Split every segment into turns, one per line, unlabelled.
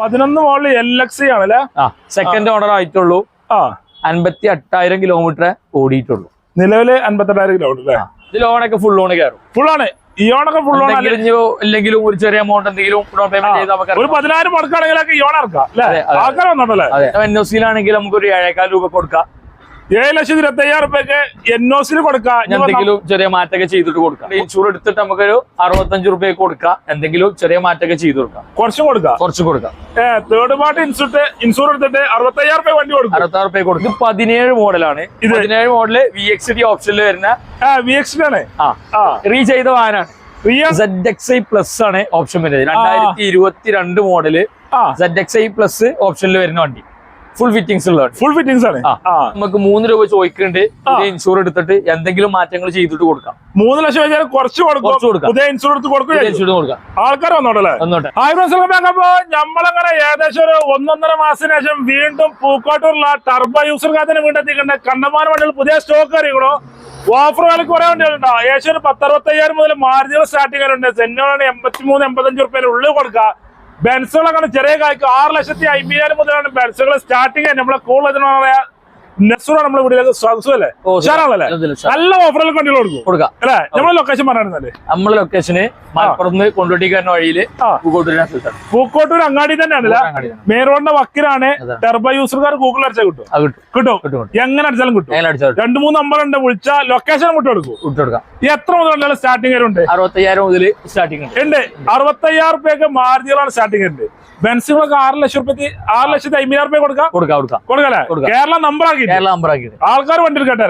പതിനൊന്ന് model L X ആണല്ലേ?
ആ സെക്കൻഡ് ഓണർ ആയിട്ടുള്ളൂ.
ആ.
അൻപത്തി എട്ടായിരം കിലോമീറ്റർ ഓടിയിട്ടുള്ളൂ.
നിലവിൽ അൻപത്തെട്ടായിരം കിലോമീറ്റർ
ഇത് ലോണൊക്കെ ഫുൾ ലോൺ കയറും.
ഫുൾ ഇയോണൊക്കെ ഫുൾ ഓണൊക്കെ
ഫുൾ ഇനി എന്തെങ്കിലും ഒരു ചെറിയ എമൗണ്ട് എന്തെങ്കിലും പേയ്മെന്റ് നമുക്ക്
ഒരു പതിനായിരം മുടക്കാണെങ്കിലൊക്കെ ഇറക്കാം. ആൾക്കാർ വന്നോണ്ടല്ലേ
അതെ എൻ ഒ സിയിലാണെങ്കിൽ നമുക്ക് ഒരു ഏഴേക്കാൽ രൂപ കൊടുക്കാം.
ഏഴ് ലക്ഷത്തി ഇരുപത്തി അയ്യായിരം റുപ്യക്ക് കൊടുക്കാം.
എന്തെങ്കിലും ചെറിയ മാറ്റമൊക്കെ ചെയ്തിട്ട് കൊടുക്കാം. ഇൻഷൂർ എടുത്തിട്ട് നമുക്കൊരു അറുപത്തഞ്ച് റുപ്യ കൊടുക്കാം. എന്തെങ്കിലും ചെറിയ മാറ്റമൊക്കെ ചെയ്ത് കൊടുക്കാം.
കുറച്ചും കൊടുക്കാം.
കുറച്ചും കൊടുക്കാം.
ഏഹ് തേർഡ് പാർട്ടി ഇൻഷൂർ ഇൻഷൂർ എടുത്തിട്ട് അറുപത്തയ്യായിരം റുപ്യ വണ്ടി കൊടുക്കും.
അറുപത്താറ് റുപ്യ കൊടുക്കും. പതിനേഴ് മോഡലാണ്.
ഇത്?
പതിനേഴ് മോഡൽ വി എക്സ് ഡി ഓപ്ഷനിൽ വരുന്ന
വി എക്സ് ആണ്.
ആ. റീ ചെയ്ത വാഹനമാണ് സെഡ് എക്സ് ഐ പ്ലസ് ആണ് ഓപ്ഷൻ വരുന്നത്. രണ്ടായിരത്തി ഇരുപത്തി രണ്ട്
model
Z X I plus ഓപ്ഷനിൽ വരുന്ന വണ്ടി. ഫുൾ ഫിറ്റിംഗ്സ് ഉള്ള
ഫുൾ ഫിറ്റിംഗ്സ് ആണ്?
നമുക്ക് മൂന്ന് രൂപ ചോദിക്കുന്നുണ്ട്. ഇൻഷൂർ എടുത്തിട്ട് എന്തെങ്കിലും മാറ്റങ്ങൾ ചെയ്തിട്ട് കൊടുക്കാം.
മൂന്ന് ലക്ഷം വെച്ചാൽ കുറച്ച് കൊടുക്കും.
കൊടുക്കാം.
പുതിയ ഇൻഷൂർ എടുത്ത് കൊടുക്കും
പുതിയ കൊടുക്കാം.
ആൾക്കാർ വന്നോട്ടല്ലേ? വന്നോട്ടെ. അപ്പോ നമ്മളങ്ങനെ ഏകദേശം ഒരു ഒന്നൊന്നര മാസത്തിന് ശേഷം വീണ്ടും പൂക്കോട്ടൂരുള്ള ടർബോ യൂസർ കാത്തിന് വീണ്ടും എത്തിക്കേണ്ട കണ്ടമാന വണ്ടികൾ പുതിയ സ്റ്റോക്ക് അറിയണോ ഓഫർ വിലക്ക് കുറെ വണ്ടികളുണ്ടോ ഏകദേശം ഒരു പത്തറുപത്തയ്യായിരം മുതൽ മാർജിനൽ സ്റ്റാർട്ടിംഗ് ഉണ്ട്. സെന്നോണ് എൺപത്തി മൂന്ന് എൺപത്തഞ്ച് റുപ്യയിൽ ഉള്ളിൽ കൊടുക്കുക. ബെൻസുകളൊക്കെ ചെറിയ കായ്ക്കും ആറ് ലക്ഷത്തി അമ്പതിനായിരം മുതലാണ് ബെൻസുകൾ സ്റ്റാർട്ടിങ്. നമ്മളെ കൂടുതൽ നെസുറാണ് നമ്മുടെ വീട്ടിലേക്ക് അല്ലേ ഉഷാറാണല്ലേ? നല്ല ഓഫറുകൾ വണ്ടികൾ കൊടുക്കും.
കൊടുക്കാം.
അല്ലേ? നമ്മളെ ലൊക്കേഷൻ പറഞ്ഞായിരുന്നല്ലേ?
നമ്മളെ ലൊക്കേഷന് മലപ്പുറത്ത് കൊണ്ടോട്ടിക്കാരൻ വഴിയിൽ
പൂക്കോട്ടൂർ അങ്ങാടി തന്നെയാണല്ലേ. മെയിൻ റോഡിന്റെ വക്കിലാണ്. ടെർബോ യൂസർക്കാർ ഗൂഗിൾ അടിച്ചാൽ കിട്ടും.
കിട്ടും.
കിട്ടും. എങ്ങനെ അടിച്ചാലും കിട്ടും. രണ്ടു മൂന്ന് നമ്പർ ഉണ്ട് വിളിച്ച ലൊക്കേഷൻ വിട്ടു കൊടുക്കും.
വിട്ടു കൊടുക്കാം
എത്ര മുതലുള്ള സ്റ്റാർട്ടിംഗ് ഉണ്ട്
അറുപത്തയ്യായിരം മുതൽ സ്റ്റാർട്ടിംഗ് ഉണ്ട്.
അറുപത്തയ്യായിരം റുപ്യൊക്കെ മാർജിനാണ് സ്റ്റാർട്ടിംഗ് ഉണ്ട് ബെൻസുകളൊക്കെ ആറ് ലക്ഷം റുപ്യക്ക് ആറ് ലക്ഷത്തി അമ്പതിനായിരം റുപ്യ കൊടുക്കാം.
കൊടുക്കാം കൊടുക്കാം. കൊടുക്കാം.
കേരള നമ്പർ ആക്കി
കേരള നമ്പർ
ആൾക്കാർ വണ്ടി എടുക്കട്ടെ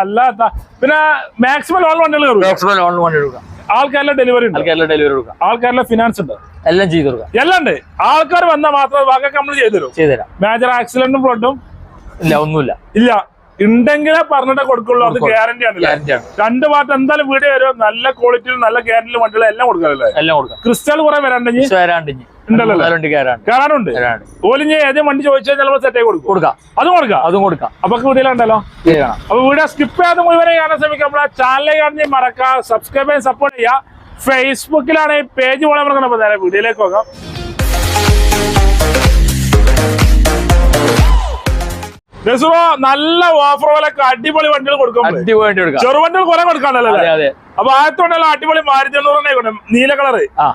അല്ലാത്ത പിന്നെ മാക്സിമം ലോൺ വണ്ടികൾ
മാക്സിമം ലോൺ വണ്ടി കൊടുക്കാം.
ആൾക്കാരിലെ ഡെലിവറി ഉണ്ട്.
കേരള ഡെലിവറി കൊടുക്കാം.
ആൾക്കാരിലെ ഫിനാൻസ് ഉണ്ട്.
എല്ലാം ചെയ്തു കൊടുക്കാം.
എല്ലാം ഉണ്ട്. ആൾക്കാർ വന്നാൽ മാത്രം ബാക്കി നമ്മൾ ചെയ്തു തരും.
ചെയ്തുതരാം
മേജർ ആക്സിഡന്റും ഫ്ലഡും
ഇല്ല ഒന്നുമില്ല.
ഇല്ല. ഉണ്ടെങ്കിലേ പറഞ്ഞിട്ട് കൊടുക്കുള്ളൂ. അത്. ഗ്യാരണ്ടി ആണ്. രണ്ട് ഭാഗത്ത് എന്തായാലും വീഡിയോ വരും നല്ല ക്വാളിറ്റിയിൽ നല്ല ഗ്യാരണ്ടിയിൽ വണ്ടികൾ എല്ലാം കൊടുക്കാറില്ലേ
എല്ലാം കൊടുക്കാം.
ക്രിസ്റ്റൽ കുറെ വരാണ്ടി
പക്ഷെ വരാണ്ട് ഇനി.
ഉണ്ടല്ലോ? അല്ലേ?
വണ്ടി കയറാണ്ട്
കയറാനുണ്ട്? ഓലിഞ്ഞ് ഏതേ വണ്ടി ചോദിച്ചാൽ ചിലപ്പോൾ സെറ്റ് ആയി കൊടുക്കും.
കൊടുക്കാം.
അതും കൊടുക്കാം?
അതും കൊടുക്കാം.
അപ്പൊ വീഡിയോ ഉണ്ടല്ലോ?
ഇത് കാണാം.
അപ്പൊ വീഡിയോ സ്കിപ്പ് ചെയ്യാതെ മുഴുവനെ കാണാൻ ശ്രമിക്കാം. നമ്മളെ ചാനലിലെ കാണി മറക്കാം സബ്സ്ക്രൈബ് ചെയ്യാൻ സപ്പോർട്ട് ചെയ്യാം. ഫേസ്ബുക്കിലാണ് ഈ പേജ് പോലെ നമുക്ക് നേരെ വീഡിയോയിലേക്ക് പോകാം. നല്ല ഓഫർ വിലക്ക് അടിപൊളി വണ്ടികൾ കൊടുക്കും
അടിപൊളി വണ്ടി കൊടുക്കാം.
ചെറുവണ്ടികൾ കുറെ കൊടുക്കാണല്ലോ
അതെ അതെ.
അപ്പൊ ആദ്യത്തെ അടിപൊളി മാരുതി എണ്ണൂറ് നീല കളറ്
ആ.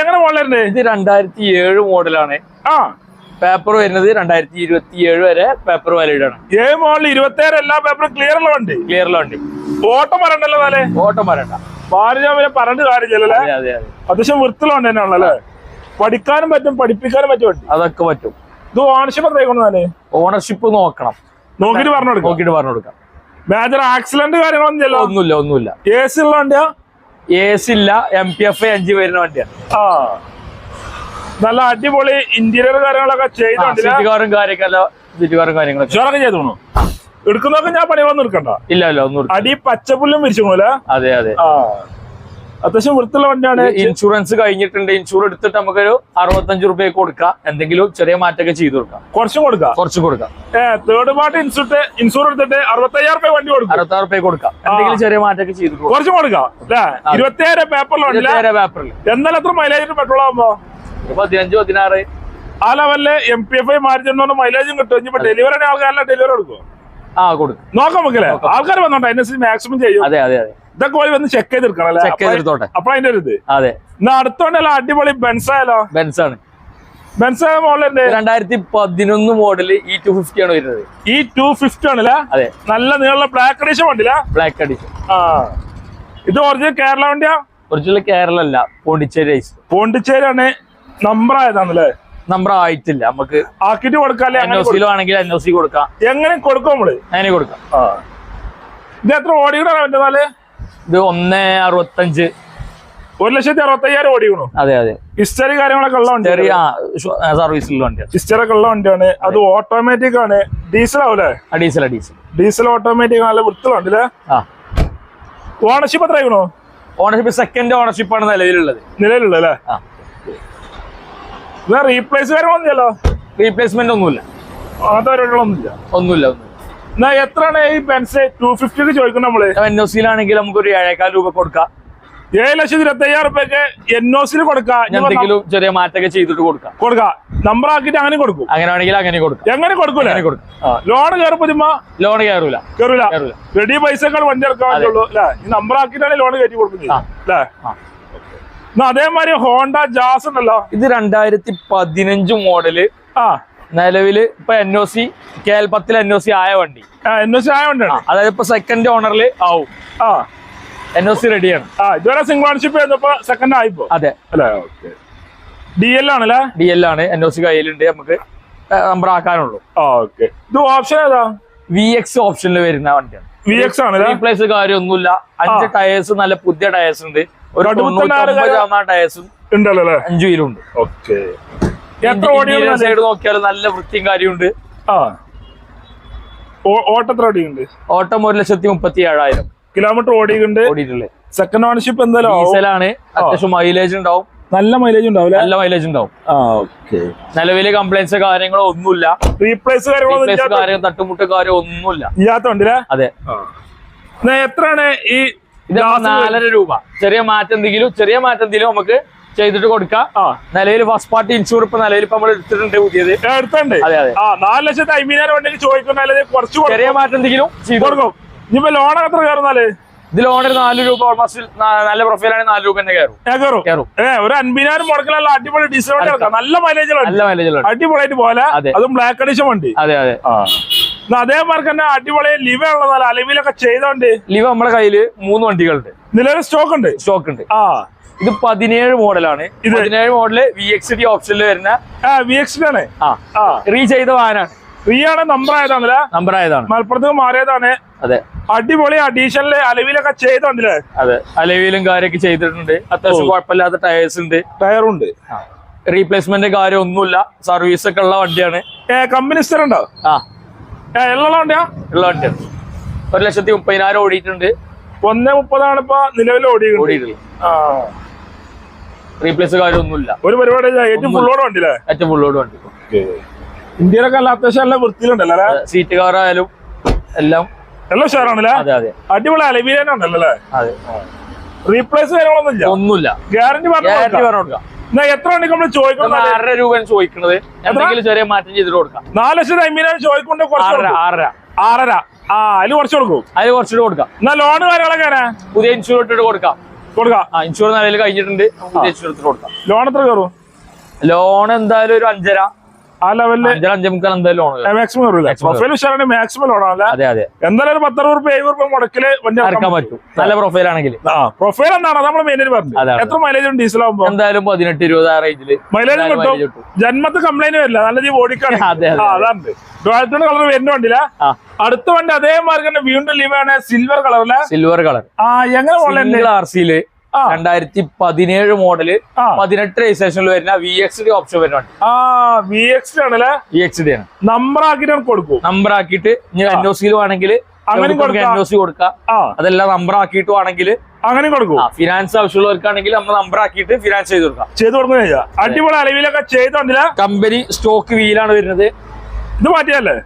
എങ്ങനെ മോളിലുണ്ട്
ഇത് രണ്ടായിരത്തി ഏഴ് മോഡലാണ്.
ആ.
പേപ്പർ വരുന്നത് രണ്ടായിരത്തി ഇരുപത്തി ഏഴ് വരെ പേപ്പർ വാലിഡ് ആണ്.
ഏഴ് മോഡൽ ഇരുപത്തി ഏഴ് എല്ലാ പേപ്പറും ക്ലിയർ ഉള്ള വണ്ടി?
ക്ലിയർ ഉള്ള വണ്ടി.
ഓട്ടം പറയണ്ടല്ലോ നാലേ
ഓട്ടം വരണ്ട
മാരുതി പിന്നെ പറഞ്ഞിട്ട് കാര്യമില്ലല്ലേ
അതെ അതെ അതെ.
അത്യാവശ്യം വൃത്തിയുള്ള വണ്ടി തന്നെയാണല്ലേ പഠിക്കാനും പറ്റും പഠിപ്പിക്കാനും പറ്റും
അതൊക്കെ പറ്റും.
ഇത് ഓണർഷിപ്പ് എത്രയാണെന്നാൽ
ഓണർഷിപ്പ് നോക്കണം.
നോക്കിട്ട് പറഞ്ഞു കൊടുക്കാം.
നോക്കിയിട്ട് പറഞ്ഞു കൊടുക്കാം.
മേജർ ആക്സിഡന്റ് കാര്യങ്ങളൊന്നും
ഒന്നുമില്ല ഒന്നുമില്ല.
എ സി ഉള്ള വണ്ടിയാ?
എ സി ഇല്ല എം പി എഫ് അഞ്ച് വരുന്ന വണ്ടിയാണ്.
ആ. നല്ല അടിപൊളി ഇന്റീരിയർ കാര്യങ്ങളൊക്കെ ചെയ്ത വണ്ടിയില്ല
സീറ്റുകാരും കാര്യമൊക്കെ സീറ്റുകാരും കാര്യങ്ങളൊക്കെ
ഉഷാറൊക്കെ ചെയ്തു. എടുക്കുന്നൊക്കെ ഞാൻ പണികളൊന്നും എടുക്കണ്ട.
ഇല്ല ഇല്ല ഒന്നും
അടി പച്ചപ്പുല്ലും വിരിച്ചു
അതെ അതെ.
ആ. അത്യാവശ്യം വൃത്തിയുള്ള വണ്ടിയാണ്.
ഇൻഷുറൻസ് കഴിഞ്ഞിട്ടുണ്ട്. ഇൻഷൂർ എടുത്തിട്ട് നമുക്ക് ഒരു അറുപത്തഞ്ച് റുപ്യ കൊടുക്കാം. എന്തെങ്കിലും ചെറിയ മാറ്റമൊക്കെ ചെയ്ത് കൊടുക്കാം.
കുറച്ചും കൊടുക്കാം.
കുറച്ച് കൊടുക്കാം.
തേർഡ് പാർട്ടി ഇൻഷൂർ ഇൻഷൂർ എടുത്തിട്ട് അറുപത്തയ്യായിരം രൂപ വണ്ടി കൊടുക്കും.
അറുപത്താറ് റുപ്യ കൊടുക്കാം. എന്തെങ്കിലും ചെറിയ മാറ്റമൊക്കെ ചെയ്ത്
കുറച്ചും കൊടുക്കാം. ഇരുപത്തിയായിരം ഇരുപത്തിയേഴ്
പേപ്പറിൽ
എന്നാലും എത്ര മൈലേജ് പെട്രോൾ ആകുമ്പോ
പതിനഞ്ച് പതിനാറ്.
ആ ലെവലിൽ എം പി എഫ് ഐ മാറ്റി മൈലേജും കിട്ടും. ഇനിയിപ്പോ ഡെലിവറി ആൾക്കാരെല്ലാം ഡെലിവറി കൊടുക്കും?
ആ കൊടുക്കും.
നോക്കാം നമുക്കല്ലേ ആൾക്കാർ വന്നോട്ടെ അതിനനുസരിച്ച് മാക്സിമം ചെയ്യും.
അതെ അതെ അതെ.
ഇതൊക്കെ പോയി വന്ന് ചെക്ക് ചെയ്തെടുക്കണം അല്ലേ?
ചെക്ക് ചെയ്തെടുത്തോട്ടെ
അപ്പൊ അതിന്റെ ഒരു ഇത്.
അതെ.
എന്നാ അടുത്തോണ്ടല്ലോ അടിപൊളി ബെൻസായാലോ
ബെൻസ് ആണ്.
ബെൻസായ മോഡലിന്റെ
രണ്ടായിരത്തി പതിനൊന്ന് മോഡൽ ഇ ടു ഫിഫ്റ്റി ആണ് വരുന്നത്.
ഇ ടു ഫിഫ്റ്റി ആണല്ലേ?
അതെ.
നല്ല നീളമുള്ള ബ്ലാക്ക് അഡീഷൻ വണ്ടില്ല
ബ്ലാക്ക് അഡീഷൻ
ആ. ഇത് ഒറിജിനൽ കേരള വണ്ടിയാ?
ഒറിജിനൽ കേരള അല്ല പോണ്ടിച്ചേരി ഐസ്
പോണ്ടിച്ചേരി ആണ്. നമ്പർ ആയതാണല്ലേ?
നമ്പർ ആയിട്ടില്ല നമുക്ക്
ആക്കിട്ട് കൊടുക്കാല്ലേ
എൻ ഒ സിയിലോ ആണെങ്കിൽ എൻ ഒ സി കൊടുക്കാം.
കൊടുക്കാം. എങ്ങനെ കൊടുക്കും നമ്മൾ?
അങ്ങനെ കൊടുക്കാം.
ഇത് എത്ര ഓടി കൂടെ
ഇത് ഒന്ന് അറുപത്തഞ്ച്.
ഒരു ലക്ഷത്തി അറുപത്തയ്യായിരം ഓടിക്കണു.
അതെ അതെ.
ഹിസ്റ്ററി കാര്യങ്ങളൊക്കെ ഉള്ള വണ്ടി
ചെറിയ സർവീസിലുള്ള വണ്ടിയാണ്
ഹിസ്റ്ററി ഒക്കെ ഉള്ള വണ്ടിയാണ്. അത് ഓട്ടോമാറ്റിക് ആണ്. ഡീസൽ ആവൂലേ?
ഡീസൽ ഡീസൽ
ഡീസൽ ഓട്ടോമാറ്റിക് നല്ല വൃത്തിയുള്ള വണ്ടില്ലേ
ആ.
ഓണർഷിപ്പ് എത്ര ആയിക്കണോ?
ഓണർഷിപ്പ് സെക്കൻഡ് ഓണർഷിപ്പ് ആണ് നിലവിലുള്ളത്.
നിലവിലുള്ളത് അല്ലേ?
ആ.
വേറെ റീപ്ലേസ് കാര്യങ്ങളൊന്നുമില്ലല്ലോ
റീപ്ലേസ്മെന്റ് ഒന്നുമില്ല.
അങ്ങനത്തെ പരിപാടികളൊന്നുമില്ല
ഒന്നുമില്ല ഒന്നുമില്ല.
എന്നാ എത്രയാണ് ഈ പെൻസ് ടു ഫിഫ്റ്റിക്ക് ചോദിക്കുന്നത് നമ്മൾ?
എൻ ഒ സിയിലാണെങ്കിൽ നമുക്ക് ഒരു ഏഴേക്കാൽ രൂപ കൊടുക്കാം.
ഏഴ് ലക്ഷത്തി ഇരുപത്തി അയ്യായിരം റുപ്യക്ക് എൻ ഒ സിയിൽ കൊടുക്കാം.
എന്തെങ്കിലും ചെറിയ മാറ്റമൊക്കെ ചെയ്തിട്ട് കൊടുക്കാം.
കൊടുക്കാം. നമ്പർ ആക്കിയിട്ട് അങ്ങനെ കൊടുക്കും.
അങ്ങനെ ആണെങ്കിൽ അങ്ങനെ കൊടുക്കും.
എങ്ങനെ കൊടുക്കൂല?
കൊടുക്കാം.
ലോൺ കയറുമ്പോ
ലോൺ കയറൂല.
കയറൂല. റെഡി പൈസക്കാൾ വണ്ടി ഇറക്കാൻ പറ്റുള്ളൂ അല്ലേ? ഈ നമ്പർ ആക്കിയിട്ടാണ് ലോൺ കയറ്റി കൊടുക്കുന്നത്. അല്ലേ? അതേമാതിരി ഹോണ്ട ജാസ് ഉണ്ടല്ലോ.
ഇത് രണ്ടായിരത്തി പതിനഞ്ച് മോഡൽ
ആ.
നിലവിൽ ഇപ്പൊ N O C K L പത്തിൽ എൻ ഒ സി ആയ വണ്ടി.
എൻ ഒ സി ആയ വണ്ടി
അതായത് ഇപ്പൊ സെക്കൻഡ് ഓണറിൽ ആവും.
ആ.
എൻ ഒ സി റെഡിയാണ്
ആ ഇതുവരെ സിംഗിൾ ഓണർഷിപ്പ് ചെയ്തപ്പോ സെക്കൻഡ് ആയിപ്പോ?
അതെ.
അല്ലേ? ഓക്കെ. ഡി എൽ ആണല്ലേ
ഡി എൽ ആണ്. എൻ ഒ സി കയ്യിലുണ്ട്. നമുക്ക് നമ്പർ ആക്കാനുള്ളൂ.
ഓക്കെ. ഇത് ഓപ്ഷൻ ഏതാ?
വി എക്സ് ഓപ്ഷനിൽ വരുന്ന വണ്ടിയാണ്.
വി എക്സ് ആണ്
റീപ്ലേസ് കാര്യമൊന്നുമില്ല. അഞ്ച് ടയേഴ്സ് നല്ല പുതിയ ടയേഴ്സ് ഉണ്ട്. ഒരു
കടുത്ത നാല്
തൊണ്ണൂറ്റൊമ്പത് ശതമാനം ടയേഴ്സും അഞ്ചു വീലുണ്ട്.
ഓക്കെ. എത്ര
സൈഡ് നോക്കിയാൽ നല്ല വൃത്തിയും കാര്യമുണ്ട്
ആ. ഓടിയുണ്ട്
ഓട്ടം ഒരു ലക്ഷത്തി മുപ്പത്തി ഏഴായിരം.
കിലോമീറ്റർ ഓടിയിട്ടുണ്ട്.
ഓടിയിട്ടുള്ളത്
സെക്കൻഡ് ഓണർഷിപ്പ് എന്തായാലും.
അത്യാവശ്യം മൈലേജ് ഉണ്ടാവും.
നല്ല മൈലേജ് ഉണ്ടാവില്ല
നല്ല മൈലേജ് ഉണ്ടാവും. നിലവിലെ കംപ്ലൈൻസ് കാര്യങ്ങളോ ഒന്നുമില്ല.
റീപ്ലേസ്
കാര്യങ്ങളോ തട്ടുമുട്ട് കാര്യം ഒന്നുമില്ല.
ഇല്ലാത്തോണ്ടല്ലേ
അതെ.
എത്രയാണ് ഈ
ഇത് നാലര രൂപ. ചെറിയ മാറ്റം എന്തെങ്കിലും ചെറിയ മാറ്റം എന്തെങ്കിലും നമുക്ക് ചെയ്തിട്ട് കൊടുക്കാം.
ആ.
നിലവിൽ ഫസ്റ്റ് പാർട്ടി ഇൻഷൂർ ഇപ്പൊ നിലവിൽ ഇപ്പൊ നമ്മൾ എടുത്തിട്ടുണ്ട് പുതിയത്.
എടുത്തുണ്ട്
അതെ അതെ.
ആ നാല് ലക്ഷത്തി അമ്പതിനായിരം വണ്ടിക്ക് ചോദിക്കുന്നാൽ കുറച്ച്.
ചെറിയ മാറ്റം എന്തെങ്കിലും ചെയ്തു കൊടുക്കും.
ഇനിയിപ്പോ ലോൺ എത്ര കയറുന്നാൽ
ഇത് ലോണിൽ നാല് രൂപ ഓൾമോസ്റ്റ് നല്ല പ്രൊഫൈലാണെങ്കിൽ നാല് രൂപ തന്നെ കയറും.
ഒരു അൻപതിനായിരം മുടക്കിലുള്ള അടിപൊളി ഡിസ്കൗണ്ട് നല്ല മൈലേജ്
നല്ല മൈലേജ് ഉള്ള
അടിപൊളിയായിട്ട് പോലെ.
അതും.
ബ്ലാക്ക് അഡീഷൻ ഉണ്ട്.
അതെ അതെ.
അതേമാർക്ക് തന്നെ അടിപൊളി ലിവ ഉള്ളതല്ല അലവിലൊക്കെ ചെയ്തോണ്ട്
ലിവ നമ്മുടെ കയ്യിൽ മൂന്ന് വണ്ടികളുണ്ട്.
നിലവിൽ സ്റ്റോക്ക് ഉണ്ട്.
സ്റ്റോക്ക് ഉണ്ട്.
ആ.
ഇത് പതിനേഴ് മോഡലാണ്? പതിനേഴ് മോഡൽ വി എക്സ് ഡി ഓപ്ഷനിൽ വരുന്ന
ആ വി എക്സ് ആണ്.
റീ ചെയ്ത വാഹനമാണ്
റീ ആണ് നമ്പർ ആയതാണല്ലേ?
നമ്പർ ആയതാണ്.
മലപ്പുറത്ത് മാറിയതാണ്.
അതെ.
അടിപൊളി അഡീഷനിൽ അലവിലൊക്കെ ചെയ്തല്ലേ
അതെ. അലവിലും കാര്യമൊക്കെ ചെയ്തിട്ടുണ്ട്. അത്യാവശ്യം കുഴപ്പമില്ലാത്ത ടയേഴ്സ് ഉണ്ട്.
ടയറും ഉണ്ട്
റീപ്ലേസ്മെന്റ് കാര്യം ഒന്നുമില്ല സർവീസ് ഒക്കെ ഉള്ള വണ്ടിയാണ്.
കമ്പനി സ്ഥലം ഉണ്ടോ
ആ.
എല്ലാ ഉള്ള വണ്ടിയാ?
ഉള്ള വണ്ടിയാണ് ഒരു ലക്ഷത്തി മുപ്പതിനായിരം ഓടിയിട്ടുണ്ട്.
ഒന്നേ മുപ്പതാണ് ഇപ്പൊ നിലവിൽ ഓടി
ഓടിയിട്ടുള്ളത്
ആ.
റീപ്ലേസ് കാര്യമൊന്നുമില്ല
ഒരു പരിപാടി. ഏറ്റവും ഫുള്ളോട് വണ്ടിയില്ലേ
ഏറ്റവും ഫുള്ളോട് വണ്ടി.
ഇന്ത്യയിലൊക്കെ അല്ല അത്യാവശ്യം നല്ല വൃത്തിയിലുണ്ടല്ലോ
സീറ്റ് കവർ ആയാലും എല്ലാം
എല്ലാം ഉഷാറാണല്ലേ?
അതെ അതെ.
അടിപൊളി അല്ലേ?
അതെ.
റീപ്ലേസ് കാര്യങ്ങളൊന്നുമില്ല
ഒന്നുമില്ല.
Guarantee
guarantee. പറഞ്ഞു കൊടുക്കാം.
എത്ര വണ്ടി നമ്മൾ ചോദിക്കണം
ആറര രൂപയാണ് ചോദിക്കുന്നത് എന്തെങ്കിലും ചെറിയ മാറ്റം ചെയ്തിട്ട് കൊടുക്കാം.
നാല് ലക്ഷം അമ്പതിനായിരം ചോദിക്കൊണ്ട് കുറച്ച്
ആറര. ആറര.
ആ അതിൽ കുറച്ച് കൊടുക്കും.
അതിൽ കുറച്ചിട്ട് കൊടുക്കാം.
എന്നാ ലോൺ കാര്യങ്ങളൊക്കെ
പുതിയ ഇൻഷുറൻസ് ഇട്ടിട്ട് കൊടുക്കാം.
കൊടുക്കാം.
ആ ഇൻഷൂർ കഴിഞ്ഞിട്ടുണ്ട്. കൊടുക്കാം.
ലോൺ എത്ര കയറും?
ലോൺ എന്തായാലും ഒരു അഞ്ചര.
ആ
അഞ്ചേ മുക്കാൽ എന്തായാലും
മാക്സിമം കയറൂല പ്രൊഫൈൽ ഉഷാറാണ് മാക്സിമം ലോൺ ആണല്ലേ
അതെ അതെ.
എന്തായാലും ഒരു പത്തറുപത് റുപ്യ എഴുപത് റുപ്യ മുടക്കിൽ വണ്ടി
ഇറക്കാൻ പറ്റും. നല്ല പ്രൊഫൈൽ ആണെങ്കിൽ.
ആ പ്രൊഫൈൽ എന്താണ് നമ്മൾ മെയിനായിട്ട് പറഞ്ഞു
അതെ, അതെ.
എത്ര മൈലേജ് ഉണ്ട് ഡീസൽ ആകുമ്പോ
എന്തായാലും പതിനെട്ട് ഇരുപത് ആ റേഞ്ചിൽ
മൈലേജ് കിട്ടും. ജന്മത്ത് കംപ്ലൈന്റ് വരില്ല. നല്ല രീതി ഓടിക്കാണ്. അതാണ് കളർ വരുന്ന വണ്ടിയില്ല അടുത്ത വണ്ടി അതേ തന്നെ വീണ്ടും ലീവാണ് സിൽവർ കളറിലെ
സിൽവർ കളർ
ആ എങ്ങനെ
ആർ
സിയിൽ.
രണ്ടായിരത്തി പതിനേഴ്
മോഡൽ.
പതിനെട്ട് രജിസ്ട്രേഷനിൽ വരുന്ന വി എക്സ് ഡി ഓപ്ഷൻ വരുന്നുണ്ട്.
വി എക്സ്
ഡി ആണ്.
നമ്പർ ആക്കിയിട്ട് കൊടുക്കും.
നമ്പർ ആക്കിയിട്ട് എൻ ഒ സിയിൽ വേണമെങ്കിൽ
അങ്ങനെ കൊടുക്കാം.
എൻ ഒ സി കൊടുക്കാം. അതെല്ലാം നമ്പർ ആക്കിയിട്ട് വേണമെങ്കിൽ
അങ്ങനെ കൊടുക്കും.
ഫിനാൻസ് ആവശ്യമുള്ളവർക്കാണെങ്കിൽ നമ്മൾ നമ്പർ ആക്കിയിട്ട് ഫിനാൻസ് ചെയ്ത് കൊടുക്കാം.
ചെയ്ത് കൊടുക്കുന്ന അടിപൊളി അലവിലൊക്കെ ചെയ്തോണ്ടില്ല?
കമ്പനി സ്റ്റോക്ക് വീലാണ് വരുന്നത്.
ഇത് മാറ്റിയല്ലേ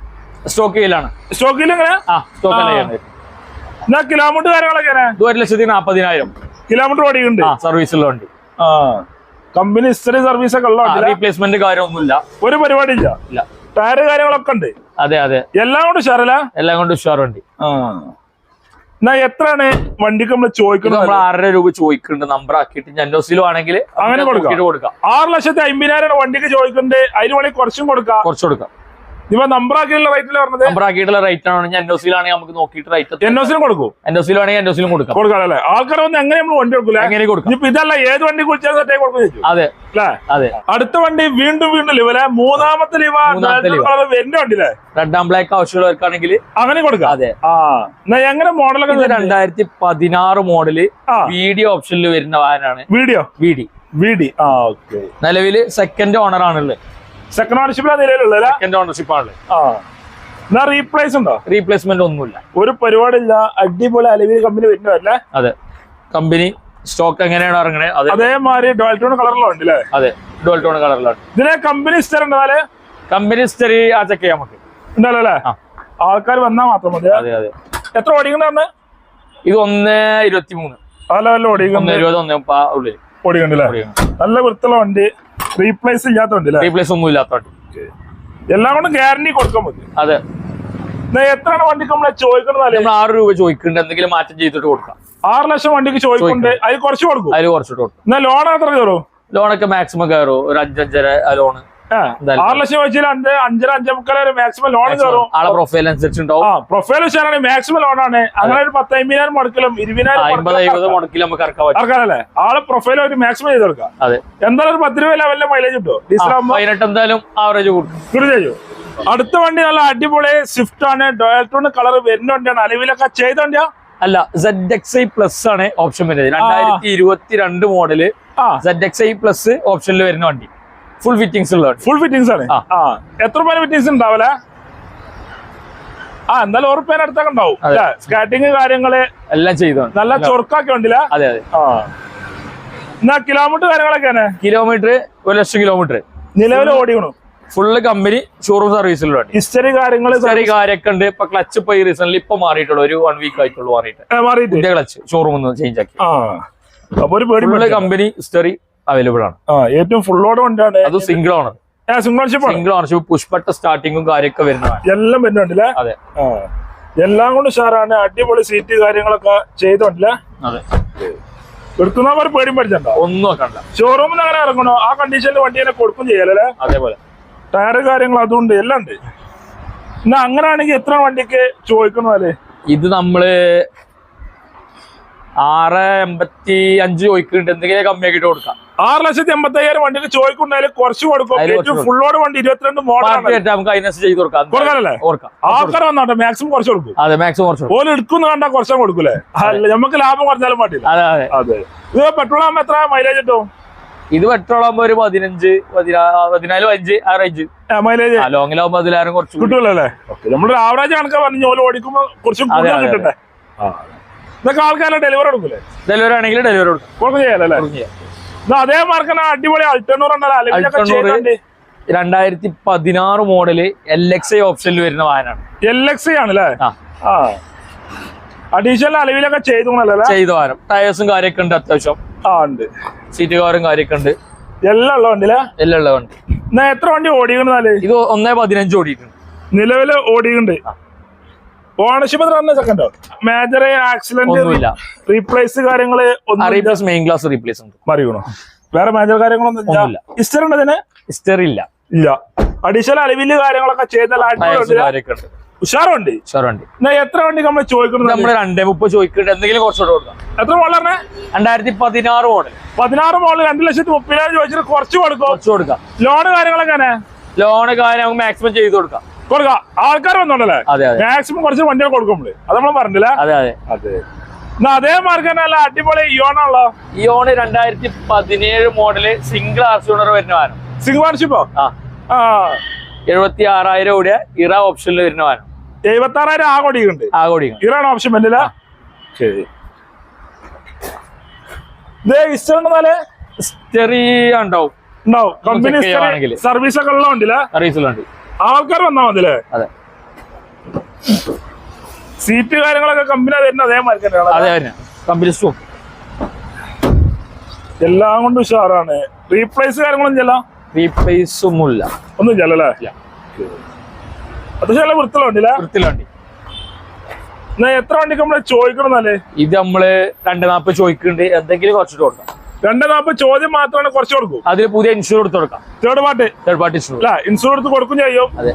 സ്റ്റോക്ക് വീലാണ്
സ്റ്റോക്കിൽ ഇങ്ങനെ?
ആ സ്റ്റോക്ക്
കിലോമീറ്റർ കാര്യങ്ങളൊക്കെ?
ഇത് ഒരു ലക്ഷത്തി നാപ്പതിനായിരം.
കിലോമീറ്റർ ഓടിയുണ്ട്
ആ സർവീസ് ഉള്ള വണ്ടി.
ആ കമ്പനി ഇസ്ത്രീ സർവീസ് ഒക്കെ ഉള്ള
റീപ്ലേസ്മെന്റ് കാര്യമൊന്നുമില്ല.
ഒരു പരിപാടി ഇല്ല.
ഇല്ല
ടയർ കാര്യങ്ങളൊക്കെ ഉണ്ട്.
അതെ അതെ.
എല്ലാം കൊണ്ട് ഉഷാറല്ല?
എല്ലാം കൊണ്ട് ഉഷാർ വണ്ടി.
എന്നാ എത്രയാണ് വണ്ടിക്ക് നമ്മൾ ചോദിക്കുന്നത്?
നമ്മൾ ആറര രൂപ ചോദിക്കുന്നുണ്ട്. നമ്പർ ആക്കിയിട്ട് ജനോസിലും ആണെങ്കിൽ
അങ്ങനെ. കൊടുക്കാം. ആറ് ലക്ഷത്തി അമ്പതിനായിരം വണ്ടിക്ക് ചോദിക്കുന്നുണ്ട്. അതിന് വേണമെങ്കിൽ കുറച്ചും കൊടുക്കാം.
കുറച്ച് കൊടുക്കാം.
ഇപ്പൊ പറഞ്ഞത്
റേറ്റ് ആണ്. നമുക്ക് നോക്കിയിട്ട് റേറ്റ്
കൊടുക്കും.
എൻഒസിലാണെങ്കിൽ എൻഒസിലും കൊടുക്കാം.
കൊടുക്കാം അല്ലേ? ആൾക്കാർ വന്ന് എങ്ങനെ നമ്മൾ വണ്ടി കൊടുക്കില്ല
എങ്ങനെ കൊടുക്കാം?
ഇനിയിപ്പോ ഇതല്ല ഏത് വണ്ടി കൊടുക്കും
അതെ. അതെ.
അടുത്ത വണ്ടി വീണ്ടും വീണ്ടും ലിവലെ മൂന്നാമത്തെ ലിവ എന്റെ വണ്ടിയിലെ?
റെഡ് ആൻഡ് ബ്ലാക്ക് ആവശ്യമുള്ളവർക്കാണെങ്കിൽ
അങ്ങനെ കൊടുക്കാം.
അതെ.
ആ. എങ്ങനെ മോഡലൊക്കെ
രണ്ടായിരത്തി പതിനാറ്
മോഡൽ
വീഡിയോ ഓപ്ഷനിൽ വരുന്ന വാഹനമാണ്
വീഡിയോ?
V D
വീഡി. ആ ഓക്കെ
നിലവിൽ സെക്കൻഡ് ഓണർ ആണുള്ളത്.
സെക്കൻഡ് ഓണർഷിപ്പിലാ നിലയിലുള്ളത്
സെക്കൻഡ് ഓണർഷിപ്പ്
ആ. എന്നാ റീപ്ലേസ് ഉണ്ടോ?
റീപ്ലേസ്മെന്റ് ഒന്നുമില്ല.
ഒരു പരിപാടിയില്ല അടിപൊളി അലവിൽ കമ്പനി വരുന്നതല്ലേ
അതെ. കമ്പനി സ്റ്റോക്ക് എങ്ങനെയാണ് ഇറങ്ങണേ അതെ.
അതേമാതിരി ഡോൾട്ടോൺ കളറിലുള്ള വണ്ടി അല്ലേ?
അതെ. ഡുവൽ ടോൺ കളറിലാണ്
ഇതിനെ കമ്പനി സ്റ്റർ ഉണ്ടാൽ
കമ്പനി സ്റ്ററി ആ ചെക്ക് ചെയ്യാൻ നമുക്ക്.
ഉണ്ടല്ലോ അല്ലേ? ആൾക്കാർ വന്നാൽ മാത്രം മതി.
അതെ അതെ.
എത്ര ഓടിക്കുന്നതാണ്
ഇത് ഒന്ന് ഇരുപത്തി മൂന്ന്
ആ വല്ല
ഒന്ന്
ഓടിക്കുന്നുണ്ട്
ഇരുപത് ഒന്ന് ഉള്ളിൽ
ഓടിക്കണ്ടല്ലേ നല്ല വൃത്തിയുള്ള വണ്ടി. റീപ്ലേസ് ഇല്ലാത്തതുണ്ട്
റീപ്ലേസ് ഒന്നും ഇല്ലാത്തതുണ്ട്
എല്ലാം കൊണ്ടും ഗ്യാരണ്ടി കൊടുക്കാൻ മതി.
അതെ.
എത്രയാണ് വണ്ടിക്ക് നമ്മളെ ചോദിക്കണം
നമ്മൾ ആറ് രൂപ ചോദിക്കുന്നുണ്ട്. എന്തെങ്കിലും മാറ്റം ചെയ്തിട്ട് കൊടുക്കാം.
ആറ് ലക്ഷം വണ്ടിക്ക് ചോദിക്കുന്നുണ്ട്. അതിൽ കുറച്ച് കൊടുക്കും.
അതിൽ കുറച്ചിട്ട് കൊടുക്കും.
എന്നാ ലോൺ എത്ര കയറും?
ലോണൊക്കെ മാക്സിമം കയറും. ഒരു അഞ്ചഞ്ചര ലോണ്
ആറ് ലക്ഷം വെച്ചാൽ അഞ്ച് അഞ്ചര അഞ്ചേ മാക്സിമം ലോൺ കയറും
ആളെ പ്രൊഫൈൽ അനുസരിച്ചുണ്ടാവും.
പ്രൊഫൈൽ വെച്ചാണ് മാക്സിമം ലോണാണ് അങ്ങനെ ഒരു പത്ത് അമ്പതിനായിരം മുടക്കലും ഇരുപതിനായിരം
അമ്പത് എഴുപത് മുടക്കിൽ നമുക്ക്
ആളെ പ്രൊഫൈൽ ഒരു മാക്സിമം ചെയ്ത് കൊടുക്കാം.
അതെ.
എന്തായാലും ഒരു പത്ത് രൂപ ലെവലിലെ മൈലേജ് കിട്ടും
ആ,
ഡീസൽ
പതിനെട്ട് എന്തായാലും ആവറേജ്
കൂടും അടുത്ത വണ്ടി നല്ല അടിപൊളി സ്വിഫ്റ്റ് ആണ്. ഡോയൽട്ടോൺ കളർ വരുന്ന വണ്ടിയാണ്. അലവിലൊക്കെ ചെയ്ത വണ്ടിയാ?
അല്ല സെഡ് എക്സ് ഐ പ്ലസ് ആണ് ഓപ്ഷൻ വരുന്നത്. രണ്ടായിരത്തി ഇരുപത്തി രണ്ട്
model
Z X I plus ഓപ്ഷനിൽ വരുന്ന വണ്ടി. ഫുൾ ഫിറ്റിംഗ്സ് ഉള്ള
ഫുൾ ഫിറ്റിംഗ്സ് ആണ്.
ആ.
എത്ര രൂപ ഫിറ്റിംഗ്സ് ഉണ്ടാവില്ല ആ എന്തായാലും ഉറപ്പേന അടുത്തൊക്കെ ഉണ്ടാവും. സ്കാറ്റിങ് കാര്യങ്ങൾ
എല്ലാം ചെയ്തു?
നല്ല ചൊറുക്കാക്കി ഉണ്ടല്ല
അതെ അതെ.
എന്നാ കിലോമീറ്റർ കാര്യങ്ങളൊക്കെയാണ്?
കിലോമീറ്റർ ഒരു ലക്ഷം കിലോമീറ്റർ
നിലവിൽ ഓടിക്കണു?
ഫുള്ള് കമ്പനി ഷോറൂം സർവീസിലുള്ള
ഹിസ്റ്ററി കാര്യങ്ങൾ
ഹിസ്റ്ററി കാര്യമൊക്കെ ഉണ്ട് ഇപ്പൊ ക്ലച്ച് ഇപ്പൊ ഈ റീസണിൽ ഇപ്പൊ മാറിയിട്ടുള്ളൂ. ഒരു വൺ വീക്ക് ആയിട്ടുള്ളൂ മാറിയിട്ട്. ക്ലച്ച് ഷോറൂം ഒന്ന് ചേഞ്ച് ആക്കി.
ആ. അപ്പൊ ഒരു പേടി
കമ്പനി ഹിസ്റ്ററി അവൈലബിൾ ആണ്.
ഏറ്റവും ഫുൾ ഓർഡർ ഉണ്ടാണ്
അത് സിംഗിൾ ഓണർ
സിംഗിൾഷിപ്പ് ആണ്.
സിംഗിൾ ഓണർഷിപ്പ് പുഷ്പട്ട സ്റ്റാർട്ടിങ്ങും കാര്യമൊക്കെ വരുന്നതാണ്.
എല്ലാം വരുന്നുണ്ടല്ലേ?
അതെ.
എല്ലാം കൊണ്ട് ഉഷാറാണ്. അടിപൊളി സീറ്റ് കാര്യങ്ങളൊക്കെ ചെയ്തോണ്ടല്ലേ
അതെ.
എടുക്കുന്നവർ പേടി പഠിച്ചണ്ട
ഒന്നും നോക്കണ്ട
ഷോറൂമിൽ അങ്ങനെ ഇറങ്ങണോ? ആ കണ്ടീഷനിൽ വണ്ടി തന്നെ കൊടുക്കും ചെയ്യലല്ലേ
അതേപോലെ.
ടയർ കാര്യങ്ങൾ അതുണ്ട് എല്ലാം ഉണ്ട്. എന്നാ അങ്ങനെയാണെങ്കിൽ എത്ര വണ്ടിക്ക് ചോദിക്കണല്ലേ
ഇത് നമ്മൾ ആറ് എൺപത്തി അഞ്ച് ചോദിക്കുന്നുണ്ട്. എന്തെങ്കിലും കമ്മിയാക്കിട്ട് കൊടുക്കാം?
ആറ് ലക്ഷത്തി എൺപത്തി അയ്യായിരം വണ്ടിക്ക് ചോദിക്കുന്നുണ്ടെങ്കിൽ കുറച്ച് കൊടുക്കും. ഫുള്ളോട് വണ്ടി ഇരുപത്തിരണ്ട്
മോഡൽ നമുക്ക് അതിനനുസരിച്ച് ചെയ്ത് കൊടുക്കാം.
കൊടുക്കാനല്ലേ?
കൊടുക്കാം.
ആൾക്കാർ വന്നോട്ടെ മാക്സിമം കുറച്ച് കൊടുക്കും.
അതെ മാക്സിമം കുറച്ച്.
ഓൽ എടുക്കുന്ന കണ്ടാ കുറച്ചും കൊടുക്കൂലേ? അല്ല നമുക്ക് ലാഭം കുറഞ്ഞാലും പാടില്ല.
അതെ അതെ.
അതെ. ഇത് പെട്രോൾ ആകുമ്പോ എത്ര മൈലേജ് കിട്ടും?
ഇത് പെട്രോൾ ആകുമ്പോ ഒരു പതിനഞ്ച് പതിനാ പതിനാല് അഞ്ച് ആ റേഞ്ച്
മൈലേജ്
ആ ലോങ്ങിലാവുമ്പോ അതിലാരും കുറച്ച്
കിട്ടൂലേ നമ്മൾ നമ്മളൊരു ആവറേജ് കണക്കാ പറഞ്ഞു ഓൽ ഓടിക്കുമ്പോ കുറച്ച് കിട്ടട്ടെ ഇതൊക്കെ ആൾക്കാരെ ഡെലിവറി കൊടുക്കില്ലേ
ഡെലിവറി ആണെങ്കിൽ ഡെലിവറി കൊടുക്കാം.
കൊടുക്കും ചെയ്യാലോ അല്ലേ?
കൊടുക്കും ചെയ്യാം.
ഇത് അതേ മാർക്കന അടിപൊളി അൾട്ടണൂർ ഉണ്ടല്ലോ.
രണ്ടായിരത്തി പതിനാറ് മോഡൽ എൽ എക്സ് ഐ ഓപ്ഷനിൽ വരുന്ന വാഹനമാണ്.
എൽ എക്സ് ആണല്ലേ?
ആ.
ആ. അഡീഷണൽ അലവിലൊക്കെ ചെയ്തു
ചെയ്ത വാഹനം ടയേഴ്സും കാര്യമൊക്കെ ഉണ്ട് അത്യാവശ്യം.
ആ ഉണ്ട്.
സീറ്റ് കവറും കാര്യമൊക്കെ ഉണ്ട്.
എല്ലാം ഉള്ള വണ്ടിയില്ലേ
എല്ലാം ഉള്ള വണ്ടി.
എത്ര വണ്ടി ഓടിക്കണെന്നാൽ
ഇത് ഒന്നേ പതിനഞ്ച് ഓടിയിട്ടുണ്ട്.
നിലവിൽ ഓടിയുണ്ട് ഓണർഷിപ്പ് എത്ര സെക്കൻഡോ മേജർ ആക്സിഡന്റ് റീപ്ലേസ് കാര്യങ്ങൾ ഒന്നും
മെയിൻ ക്ലാസ് റീപ്ലേസ് ഉണ്ട്.
മറിയണോ? വേറെ മേജർ കാര്യങ്ങളൊന്നും
ഇല്ല.
ഹിസ്റ്ററി ഉണ്ട് ഇതിന്?
ഹിസ്റ്ററി ഇല്ല.
ഇല്ല. അഡീഷണൽ അലവിൽ കാര്യങ്ങളൊക്കെ ചെയ്താൽ ഉഷാറുണ്ട്. ഉഷാറുണ്ട്. എത്ര വണ്ടി നമ്മൾ ചോദിക്കുന്നത്
നമ്മൾ രണ്ടേ മുപ്പത് ചോദിക്കുന്നുണ്ട്. എന്തെങ്കിലും കുറച്ചുകൂടെ കൊടുക്കാം.
എത്ര മോളറിനെ
രണ്ടായിരത്തി പതിനാറ് മോഡൽ
പതിനാറ് മോൾ രണ്ട് ലക്ഷത്തി മുപ്പതിനായിരം ചോദിച്ചിട്ട് കുറച്ച് കൊടുക്കും?
കുറച്ച് കൊടുക്കാം.
ലോണ് കാര്യങ്ങളൊക്കെ?
ലോണ് കാര്യം നമുക്ക് മാക്സിമം ചെയ്ത് കൊടുക്കാം.
കൊടുക്കാം. ആൾക്കാർ വന്നോണ്ടല്ലേ? മാക്സിമം കുറച്ച് വണ്ടികൾ കൊടുക്കും അത് നമ്മൾ പറഞ്ഞില്ലേ
അതെ അതെ.
അതെ. അതേ മാർഗം അല്ല അടിപൊളി ഇയോണാണല്ലോ
ഇയോണ് രണ്ടായിരത്തി പതിനേഴ് model single R C owner വരുന്ന വാഹനം.
സിംഗിൾ
ആ. എഴുപത്തി ആറായിരം കൂടിയ ഇറ ഓപ്ഷനിൽ വരുന്ന വാഹനം.
എഴുപത്തി ആറായിരം ആ കൊടിയുണ്ട്
ആ. കോടി
ഇറാണ് ഓപ്ഷൻ പറ്റില്ല
ഹിസ്റ്ററി ഉണ്ടാവും.
ഉണ്ടാവും. കമ്പനി. സർവീസ് ഒക്കെ ഉള്ള വണ്ടില്ല
സർവീസിലുണ്ട്
ആൾക്കാർ വന്നാ മതില്ലേ
അതെ.
സീറ്റ് കാര്യങ്ങളൊക്കെ കമ്പനി തരുന്ന അതേ മാർക്ക്
അതെ തന്നെ കമ്പനി സ്റ്റോക്ക്
എല്ലാം കൊണ്ടും ഉഷാറാണ്. റീപ്ലേസ് കാര്യങ്ങളൊന്നും ചെല്ല
റീപ്ലേസും ഇല്ല.
ഒന്നും ചെല്ലല്ലേ. അത്യാവശ്യം
വൃത്തിലുണ്ടല്ലേ
എന്നാ എത്ര വണ്ടിക്ക് നമ്മൾ ചോദിക്കണമെന്നല്ലേ
ഇത് നമ്മൾ രണ്ട് നാപ്പ് ചോദിക്കുന്നുണ്ട്. എന്തെങ്കിലും കുറച്ചിട്ട് കൊടുക്കാം.
രണ്ട് നാപ്പ് ചോദ്യം മാത്രമാണ് കുറച്ച് കൊടുക്കും.
അതിൽ പുതിയ ഇൻഷുർ എടുത്ത് കൊടുക്കാം.
Third party
third party insure
അല്ല ഇൻഷുർ എടുത്ത് കൊടുക്കും ചെയ്യും.
അതെ.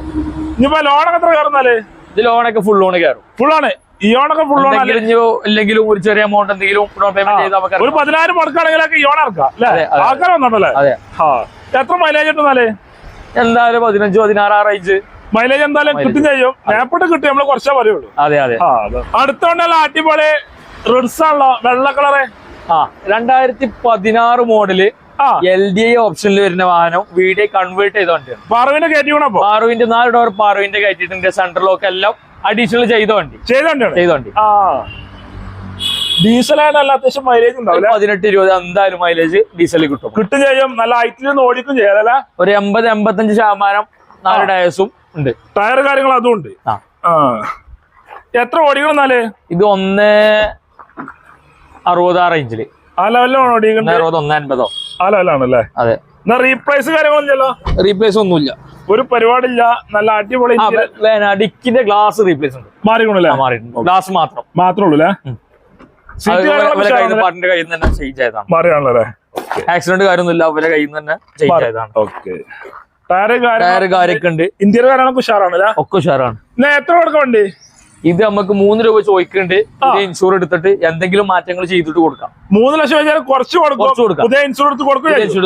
ഇനിയിപ്പോ ലോണൊക്കെ എത്ര കയറുന്നാൽ?
ഇത് ലോണൊക്കെ ഫുൾ ലോൺ കയറും.
ഫുൾ ഈ ഓണൊക്കെ ഫുൾ ലോൺ
ഇല്ലെങ്കിലും ഒരു ചെറിയ എമൗണ്ട് എന്തെങ്കിലും ഡൗൺ പേയ്മെന്റ് ചെയ്താൽ നമുക്ക്
ഒരു. പതിനായിരം മുടക്കാണെങ്കിലൊക്കെ ഈ ഓണ ഇറക്കാം. ആൾക്കാർ ആ. എത്ര മൈലേജ് ഉണ്ടെന്നാൽ
എന്തായാലും പതിനഞ്ച് പതിനാറ് റേഞ്ച്
മൈലേജ് എന്തായാലും കിട്ടും ചെയ്യും. നേപ്പിട്ട് കിട്ടും നമ്മൾ കുറച്ചേ പറയുള്ളൂ.
അതെ അതെ.
അടുത്തോണ്ടല്ല അടിപൊളി റിഡ്സ് ആണല്ലോ? വെള്ള കളറ്
ആ രണ്ടായിരത്തി പതിനാറ്
മോഡൽ
എൽ ഡി ഐ ഓപ്ഷനിൽ വരുന്ന വാഹനം വീഡിയോ കൺവേർട്ട് ചെയ്ത വണ്ടിയാണ്.
പാറുവിന്റെ കയറ്റി വീണപ്പോ
പാറുവിന്റെ നാല് ഡോർ പാറുവിന്റെ കയറ്റിട്ടുണ്ട് സെൻട്രൽ ലോക്ക് എല്ലാം അഡീഷണൽ ചെയ്ത വണ്ടി.
ചെയ്ത
വണ്ടി.
ആ. ഡീസലാണ് നല്ല അത്യാവശ്യം മൈലേജ് ഉണ്ടാവില്ല
പതിനെട്ട് ഇരുപത് എന്തായാലും മൈലേജ് ഡീസലിൽ കിട്ടും.
കിട്ടും ചെയ്യും. നല്ല ഹൈറ്റിൽ ഓടിക്കും ചെയ്യാലല്ലേ
ഒരു എൺപത് എൺപത്തഞ്ച് ശതമാനം നാല് ടയർസും ഉണ്ട്.
ടയർ കാര്യങ്ങൾ അതും ഉണ്ട്. എത്ര ഓടിക്കണം എന്നാൽ?
ഇത് ഒന്ന് അറുപത് ആ റേഞ്ചിൽ
ആ ലെവലിലാണോ
അറുപത് ഒന്ന് അൻപതോ?
ആ ലെവലാണല്ലേ
അതെ.
എന്നാ റീപ്ലേസ് കാര്യങ്ങളൊന്നുമില്ലല്ലോ?
റീപ്ലേസ് ഒന്നുമില്ല.
ഒരു പരിപാടിയില്ല. നല്ല അടിപൊളി
ഡിക്കിന്റെ ഗ്ലാസ് റീപ്ലേസ് ഉണ്ട്.
മാറിക്കണല്ലേ?
മാറിയിട്ടുണ്ട്. ഗ്ലാസ് മാത്രം.
മാത്രമേ ഉള്ളൂ?
പാട്ടിന്റെ കയ്യിൽ നിന്ന് തന്നെ ചേഞ്ച് ആയതാണ്.
മാറിയാണല്ലേ?
ആക്സിഡന്റ് കാര്യമൊന്നുമില്ല. അവരെ കയ്യിൽ നിന്ന് തന്നെ ചേഞ്ച് ആയതാണ്.
ഓക്കെ
ടയർ കാര്യമൊക്കെ ഉണ്ട്.
ഇന്ത്യയുടെ കാര്യങ്ങളൊക്കെ ഉഷാറാണല്ലേ?
ഒക്കെ ഉഷാറാണ്.
എത്ര കൊടുക്കണ്ടേ വേണ്ടി?
ഇത് നമുക്ക് മൂന്ന് രൂപ ചോദിക്കുന്നുണ്ട്. ഇൻഷുർ ഇൻഷൂർ എടുത്തിട്ട് എന്തെങ്കിലും മാറ്റങ്ങൾ ചെയ്തിട്ട് കൊടുക്കാം.
മൂന്ന് ലക്ഷം വെച്ചാൽ കുറച്ച് കൊടുക്കും. പുതിയ ഇൻഷുറൻസ് കൊടുക്കും
ഇൻഷൂർ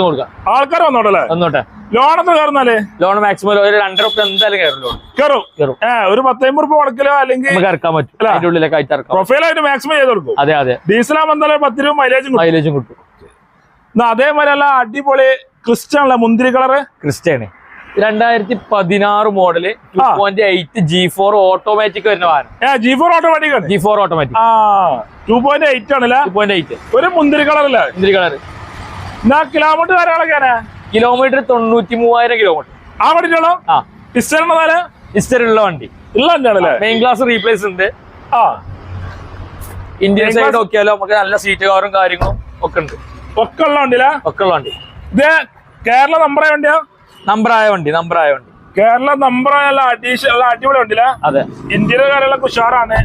ആൾക്കാർ വന്നോട്ടല്ലേ?
വന്നോട്ടെ.
ലോൺ കയറുന്നാലേ?
ലോൺ മാക്സിമം ഒരു രണ്ടര റുപ്യ എന്തായാലും കയറും ലോൺ.
കയറും.
കയറും.
ഏ ഒരു പത്തമ്പത് റുപ്യ മുടക്കിലോ അല്ലെങ്കിൽ
നമുക്ക് ഇറക്കാൻ പറ്റും.
അല്ല.
അതിന്റെ ഉള്ളിലേക്ക് ആയിട്ട് ഇറക്കാം.
പ്രൊഫൈലായിട്ട് മാക്സിമം ചെയ്ത് കൊടുക്കും.
അതെ അതെ.
ഡീസലാകുമ്പോൾ എന്തായാലും പത്ത് രൂപ മൈലേജും
മൈലേജും കിട്ടും.
അതേമാതിരി അല്ല അടിപൊളി ക്രിസ്റ്റ്യൻ അല്ല മുന്തിരി കളറ്?
ക്രിസ്റ്റയാണ് രണ്ടായിരത്തി പതിനാറ് model two point eight G four automatic വരുന്ന വാഹനം.
G four automatic
G four automatic
two point eight ആണല്ലേ?
ടു പോയിന്റ് എയ്റ്റ്
ഒരു മുന്തിരി കളറല്ലേ
ഇന്ത്യ കളർ
എന്നാ കിലോമീറ്റർ കാര്യങ്ങളൊക്കെയാണ്
കിലോമീറ്റർ തൊണ്ണൂറ്റി മൂവായിരം കിലോമീറ്റർ
ആ വണ്ടിയാണോ
ആ.
ഇസ്റ്ററിനാല്
ഇസ്റ്ററുള്ള വണ്ടി.
ഉള്ള വണ്ടിയാണല്ലേ?
മെയിൻ ക്ലാസ് റീപ്ലേസ് ഉണ്ട്.
ആ.
ഇന്ത്യൻ സൈഡ് നോക്കിയാലോ നമുക്ക് നല്ല സീറ്റ് കവറും കാര്യങ്ങളും ഒക്കെ ഉണ്ട്.
ഒക്കെ ഉള്ള വണ്ടിയിലാ
ഒക്കെ ഉള്ള വണ്ടി.
ഇത് കേരള നമ്പറേ വണ്ടിയാ?
നമ്പർ ആയ വണ്ടി നമ്പറായ വണ്ടി.
കേരള നമ്പറായുള്ള അഡീഷണൽ അടിപൊളി വണ്ടിയില്ല
അതെ.
ഇന്ത്യയിലെ കാര്യങ്ങളൊക്കെ ഉഷാറാണ്.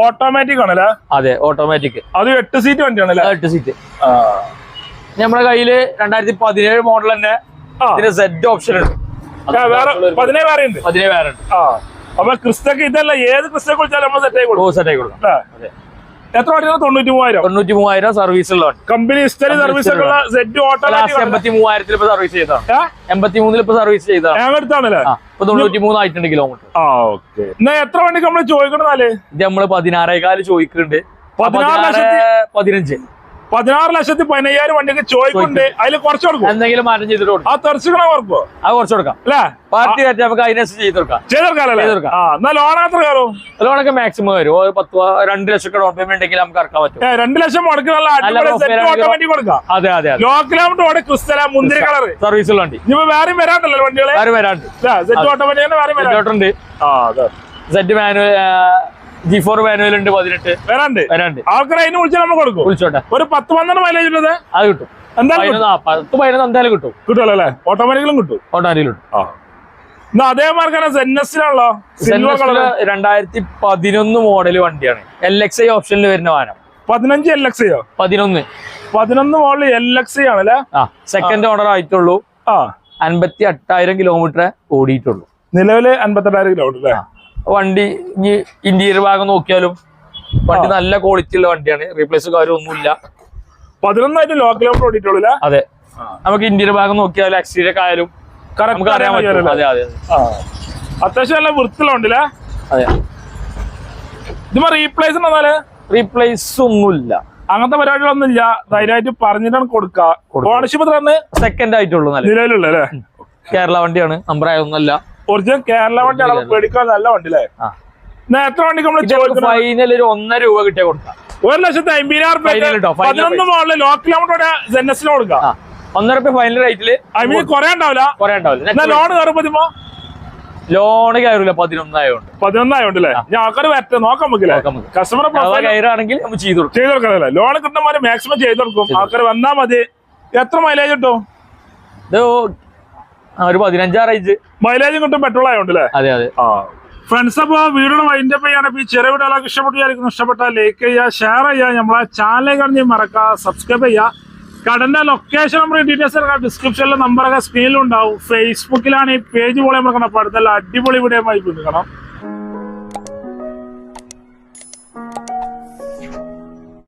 ഓട്ടോമാറ്റിക് ആണല്ലേ?
അതെ ഓട്ടോമാറ്റിക്
അത് എട്ട് സീറ്റ് വണ്ടിയാണല്ലേ?
എട്ട് സീറ്റ് നമ്മുടെ കയ്യിൽ രണ്ടായിരത്തി പതിനേഴ് മോഡൽ തന്നെ
സെറ്റ്
ഇതിന് സെറ്റ് ഓപ്ഷൻ ഉണ്ട്.
പതിനേഴ് വേറെ ഉണ്ട്.
പതിനേഴ് വേറെ ഉണ്ട്.
അപ്പൊ ക്രിസ്റ്റക്ക് ഇതല്ല ഏത് നമ്മൾ സെറ്റ് ആയി കൊടുക്കും.
സെറ്റ് ആയി കൊടുക്കും. അതെ.
എത്ര തൊണ്ണൂറ്റി മൂവായിരം
തൊണ്ണൂറ്റി മൂവായിരം സർവീസ് ഉള്ള
company history service set
last
automatic
എൺപത്തി മൂവായിരത്തിൽ ഇപ്പൊ സർവീസ് ചെയ്തതാണ്. എൺപത്തി മൂന്നിൽ ഇപ്പൊ സർവീസ് ചെയ്തതാണ്.
ഞാൻ എടുത്താണല്ലേ
ആയിട്ടുണ്ട് ഇപ്പൊ തൊണ്ണൂറ്റി മൂന്നായിട്ടുണ്ട് കിലോമീറ്റർ
ആ ഓക്കെ എന്നാ എത്ര വണ്ടിക്ക് നമ്മൾ ചോദിക്കണമെന്നാൽ
ഇത് നമ്മൾ പതിനാറേകാൽ ചോദിക്കുന്നുണ്ട്.
പതിനാറ്
പതിനഞ്ച്.
പതിനാറ് ലക്ഷത്തി പതിനയ്യായിരം വണ്ടിക്ക് ചോദിക്കുന്നുണ്ട് അതിൽ കുറച്ച് കൊടുക്കും.
എന്തെങ്കിലും മാറ്റം ചെയ്തിട്ട്
ആ തെറിച്ചിക്കണ കുറപ്പോ
അത് കുറച്ച് കൊടുക്കാം.
അല്ലേ?
പാർട്ടി കയറ്റി നമുക്ക് അതിനനുസരിച്ച് ചെയ്തെടുക്കാം ചെയ്തെടുക്കാം
ചെയ്തെടുക്കാല്ലേ
ചെയ്ത് കൊടുക്കാം.
ആ എന്നാ ലോൺ എത്ര കയറും?
ലോണൊക്കെ മാക്സിമം വരും. ഒരു പത്ത് രണ്ട് ലക്ഷം ഡൗൺ പേയ്മെന്റ് ഉണ്ടെങ്കിൽ നമുക്ക് ഇറക്കാൻ പറ്റും.
രണ്ട് ലക്ഷം? കൊടുക്കാം.
അതെ അതെ
ലോ കിലോമീറ്റർ ഓടെ ക്രിസ്തല മുന്തിരി കളർ
സർവീസ് വണ്ടി.
ഇനിയിപ്പോ വേറെയും വരാണ്ടല്ലോ വണ്ടികൾ
ആരും വരാണ്ട്.
സെറ്റ് ഓട്ടോമാറ്റിക് വേറെ വരാണ്ട്.
Set manual G four manual ഉണ്ട് പതിനെട്ട്.
വരാണ്ട്.
വരാണ്ട്.
ആൾക്കാർ അതിന് വിളിച്ചാൽ നമ്മൾ കൊടുക്കും.
വിളിച്ചോട്ടെ.
ഒരു പത്ത് പന്ത്രണ്ട് മൈലേജ് ഉള്ളത്
അത് കിട്ടും.
എന്തായാലും
പത്ത് പതിനൊന്ന് എന്തായാലും കിട്ടും.
കിട്ടുമല്ലോ അല്ലേ? ഓട്ടോമാറ്റിക്കലും കിട്ടും.
ഓട്ടോമാറ്റിക്കലും
ആ. അതേ സെന്നസിലാണല്ലോ
രണ്ടായിരത്തി പതിനൊന്ന് മോഡൽ വണ്ടിയാണ്. എൽ എക്സ് ഐ ഓപ്ഷനിൽ വരുന്ന വാഹനം.
പതിനഞ്ച് എൽ എക്സ് ഐയോ
പതിനൊന്ന്.
പതിനൊന്ന് മോഡൽ എൽ എക്സ് ഐ
ആണല്ലേ? സെക്കൻഡ് ഓർഡർ ആയിട്ടുള്ളൂ.
ആ.
അൻപത്തി എട്ടായിരം കിലോമീറ്റർ ഓടിയിട്ടുള്ളൂ.
നിലവിൽ അൻപത്തെട്ടായിരം കിലോമീറ്റർ അല്ലേ?
വണ്ടി ഇനി ഇന്റീരിയർ ഭാഗം നോക്കിയാലും വണ്ടി നല്ല ക്വാളിറ്റി ഉള്ള വണ്ടിയാണ്. റീപ്ലേസ് കാര്യമൊന്നുമില്ല
പതിനൊന്നായിട്ട് ലോ കിലോമീറ്റർ ഓടിയിട്ടുള്ളൂ അല്ലേ?
അതെ. നമുക്ക് ഇന്റീരിയർ ഭാഗം നോക്കിയാലും എക്സ്റ്റീരിയർ ആയാലും
കറക്റ്റ്
നമുക്ക് അറിയാൻ പറ്റും. അതെ അതെ
ആ. അത്യാവശ്യം നല്ല വൃത്തിലുണ്ടല്ലേ
അതെ.
ഇതിപ്പോ റീപ്ലേസ് എന്നാൽ?
റീപ്ലേസ് ഒന്നുമില്ല.
അങ്ങനത്തെ പരിപാടികളൊന്നും ഇല്ല. ധൈര്യമായിട്ട് പറഞ്ഞിട്ടാണ് കൊടുക്കുക. ഓണർഷിപ്പ് തന്നെ
സെക്കൻഡ് ആയിട്ടുള്ളൂ
നിലവിലുള്ള
കേരള വണ്ടിയാണ്. നമ്പർ ആയൊന്നുമല്ല
ഒറിജിനൽ കേരള വണ്ടി അളവ് പേടിക്കാൻ നല്ല
വണ്ടി
അല്ലേ എത്ര വണ്ടി നമ്മൾ ചോദിക്കുന്നത്
ഫൈനൽ ഒരു ഒന്നര രൂപ കിട്ടിയ കൊടുക്കാം.
ഒരു ലക്ഷത്തി അമ്പതിനായിരം
രൂപ
പതിനൊന്ന് മോളിൽ ലോ കിലോമീറ്റർ ജെന്നസിന് കൊടുക്കാം.
ഒന്നര രൂപ ഫൈനൽ റേറ്റിൽ
ഐ മീൻ കുറെ ഉണ്ടാവില്ല?
കുറെ ഉണ്ടാവില്ല.
ലോൺ കയറുമ്പോ
ലോണ് കയറില്ല പതിനൊന്നായോണ്ട്.
പതിനൊന്നായോണ്ടല്ലേ ഞാൻ ആൾക്കാർ വരട്ടെ നോക്കാം
നമുക്ക്.
പ്രൊഫൈൽ
കയറാണെങ്കിൽ നമുക്ക് ചെയ്ത് കൊടുക്കാം.
ചെയ്ത് ലോൺ പോലെ മാക്സിമം ചെയ്ത് കൊടുക്കും. ആൾക്കാർ വന്നാ മതി. എത്ര മൈലേജ് കിട്ടും?
ഇത് ഒരു പതിനഞ്ചാറ് റേഞ്ച്
മൈലേജും കിട്ടും പെട്രോൾ ആയതുകൊണ്ടല്ലേ
അതെ അതെ.
ഫ്രണ്ട്സ് അപ്പൊ വീടിന് വൈൻഡ് അപ്പ് ചെയ്യാണ് ഈ ചെറിയ വീടുകളൊക്കെ ഇഷ്ടപ്പെട്ടായിരിക്കും ഇഷ്ടപ്പെട്ടാൽ ലൈക്ക് ചെയ്യുക ഷെയർ ചെയ്യുക നമ്മളെ ചാനൽ കഴിഞ്ഞ് മറക്കുക സബ്സ്ക്രൈബ് ചെയ്യുക. കടന്റെ ലൊക്കേഷൻ നമ്പർ ഡീറ്റെയിൽസ് ഡിസ്ക്രിപ്ഷനിലെ നമ്പറൊക്കെ സ്ക്രീനിലുണ്ടാവും ഫേസ്ബുക്കിലാണ് ഈ പേജ് പോലെ നമ്മൾ കണ്ടപ്പോൾ അടുത്തല്ല അടിപൊളി വീഡിയോ ആയി കാണാം